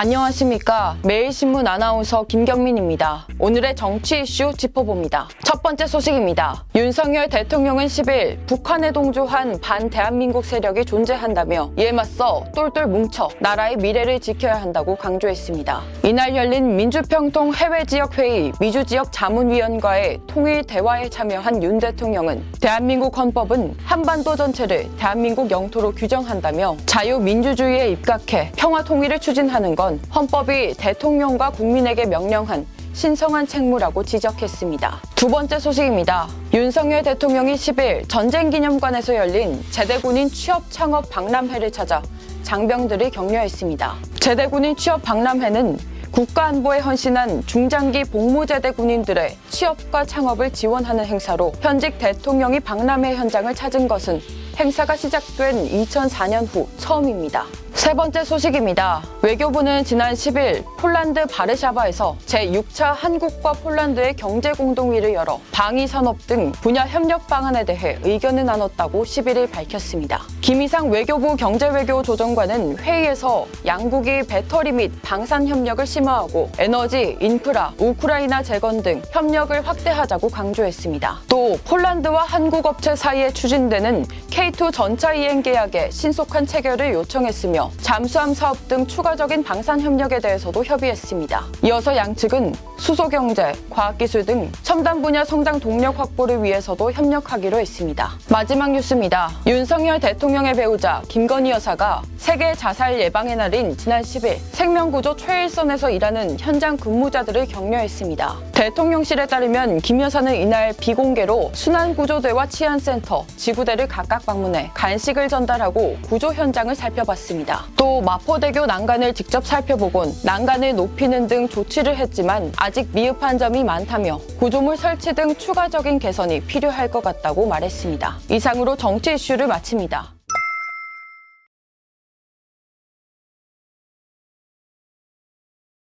안녕하십니까. 매일신문 아나운서 김경민입니다. 오늘의 정치 이슈 짚어봅니다. 첫 번째 소식입니다. 윤석열 대통령은 10일 북한에 동조한 반 대한민국 세력이 존재한다며 이에 맞서 똘똘 뭉쳐 나라의 미래를 지켜야 한다고 강조했습니다. 이날 열린 민주평통 해외지역회의 미주지역 자문위원과의 통일 대화에 참여한 윤 대통령은 대한민국 헌법은 한반도 전체를 대한민국 영토로 규정한다며 자유민주주의에 입각해 평화 통일을 추진하는 건 헌법이 대통령과 국민에게 명령한 신성한 책무라고 지적했습니다. 두 번째 소식입니다. 윤석열 대통령이 10일 전쟁기념관에서 열린 제대군인 취업 창업 박람회를 찾아 장병들을 격려했습니다. 제대군인 취업 박람회는 국가 안보에 헌신한 중장기 복무제대 군인들의 취업과 창업을 지원하는 행사로 현직 대통령이 박람회 현장을 찾은 것은 행사가 시작된 2004년 후 처음입니다. 세 번째 소식입니다. 외교부는 지난 10일 폴란드 바르샤바에서 제6차 한국과 폴란드의 경제 공동회를 열어 방위 산업 등 분야 협력 방안에 대해 의견을 나눴다고 11일 밝혔습니다. 김희상 외교부 경제외교 조정관은 회의에서 양국이 배터리 및 방산 협력을 심화하고 에너지, 인프라, 우크라이나 재건 등 협력을 확대하자고 강조했습니다. 또 폴란드와 한국 업체 사이에 추진되는 K2 전차 이행 계약의 신속한 체결을 요청했으며 잠수함 사업 등 추가적인 방산 협력에 대해서도 협의했습니다. 이어서 양측은 수소 경제, 과학기술 등 첨단 분야 성장 동력 확보를 위해서도 협력하기로 했습니다. 마지막 뉴스입니다. 윤석열 대통령의 배우자 김건희 여사가 세계 자살 예방의 날인 지난 10일 생명구조 최일선에서 일하는 현장 근무자들을 격려했습니다. 대통령실에 따르면 김 여사는 이날 비공개로 순환구조대와 치안센터, 지구대를 각각 방문해 간식을 전달하고 구조 현장을 살펴봤습니다. 또 마포대교 난간을 직접 살펴보곤 난간을 높이는 등 조치를 했지만 아직 미흡한 점이 많다며 구조물 설치 등 추가적인 개선이 필요할 것 같다고 말했습니다. 이상으로 정치 이슈를 마칩니다.